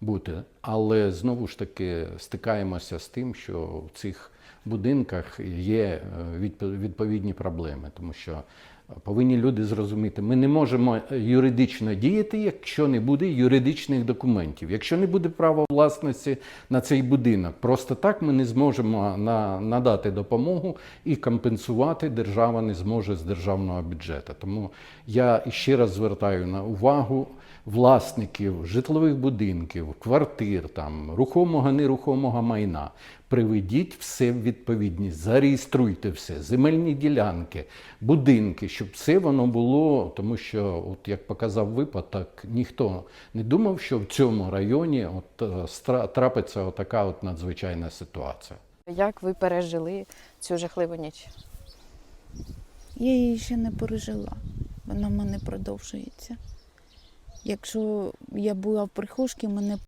бути. Але знову ж таки стикаємося з тим, що в цих будинках є е, відповідні проблеми, тому що повинні люди зрозуміти, ми не можемо юридично діяти, якщо не буде юридичних документів, якщо не буде права власності на цей будинок. Просто так ми не зможемо на, надати допомогу і компенсувати держава не зможе з державного бюджету. Тому я ще раз звертаю на увагу власників житлових будинків, квартир, там, рухомого, нерухомого майна. Приведіть все в відповідність, зареєструйте все, земельні ділянки, будинки, щоб все воно було, тому що, от як показав випадок, ніхто не думав, що в цьому районі от, е, трапиться отака от надзвичайна ситуація. Як ви пережили цю жахливу ніч? Я її ще не пережила. Вона в мене продовжується. Якщо я була в прихожці, мене